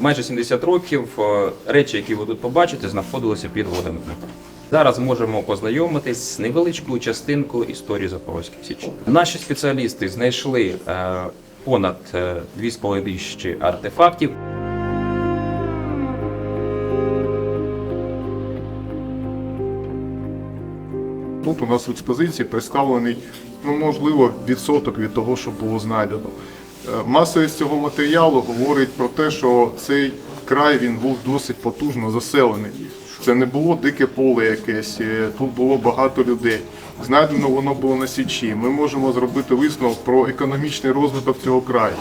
Майже 70 років е, речі, які ви тут побачите, знаходилися під водами. Зараз можемо познайомитись з невеличкою частинкою історії Запорозької Січі. Наші спеціалісти знайшли е, понад е, 2,5 тисячі артефактів. Тут у нас в експозиції представлений, ну можливо, відсоток від того, що було знайдено. Е, Масовість цього матеріалу говорить про те, що цей край він був досить потужно заселений. Це не було дике поле якесь, е, тут було багато людей. Знайдено воно було на січі. Ми можемо зробити висновок про економічний розвиток цього краю.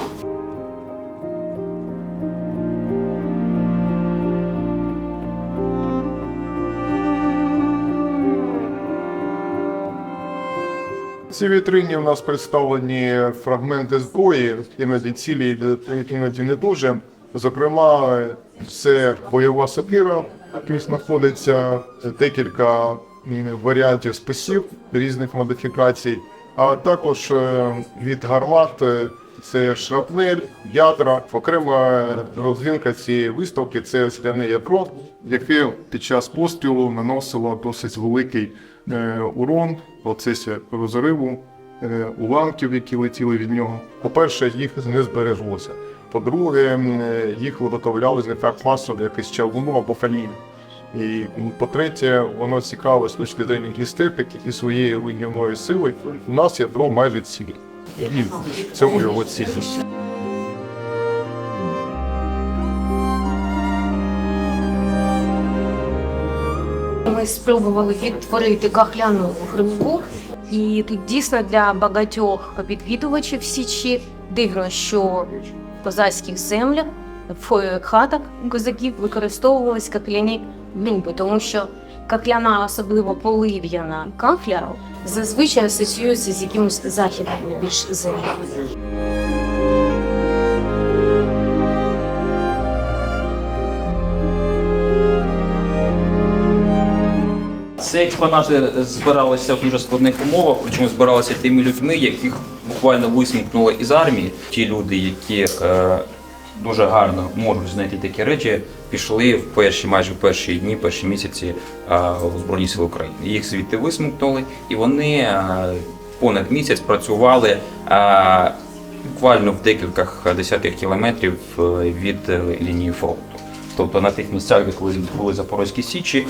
В цій вітрині у нас представлені фрагменти зброї, іноді цілі, іноді не дуже. Зокрема, це бойова сапіра, який знаходиться декілька варіантів списів різних модифікацій, а також е, від гармат е, це шрапнель, ядра. Окрема розвінка цієї виставки це скляне ядро, яке під час пострілу наносило досить великий е, урон в процесі розриву е, уламків, які летіли від нього. По-перше, їх не збереглося. По-друге, е, їх виготовляли не так масово, як із чавуну або фаліну. І по-третє, воно цікаве з точки зору естетики і своєї вигівної сили. У нас ядро майже цілі. І в цьому його цінність. Ми спробували відтворити кахляну гриву, і тут дійсно для багатьох відвідувачів Січі дивно, що в козацьких землях в хатах козаків використовувались кахляні глиби, тому що кахляна, особливо полив'яна кахля, зазвичай асоціюється з якимось західними більш землями. Ці експонати збиралися в дуже складних умовах, причому збиралися тими людьми, яких буквально висмикнули із армії. Ті люди, які е, дуже гарно можуть знайти такі речі, пішли в перші, майже в перші дні, перші місяці е, у Збройні Сили України. Їх звідти висмикнули, і вони е, понад місяць працювали. Е, Буквально в декількох десятках кілометрів від лінії фронту, тобто на тих місцях, де колись були Запорозькі Січі,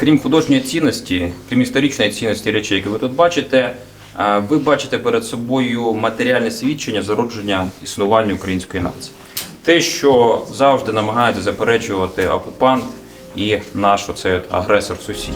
Крім художньої цінності, крім історичної цінності речей, які ви тут бачите, ви бачите перед собою матеріальне свідчення зародження існування української нації. Те, що завжди намагається заперечувати окупант і наш оцей агресор сусід.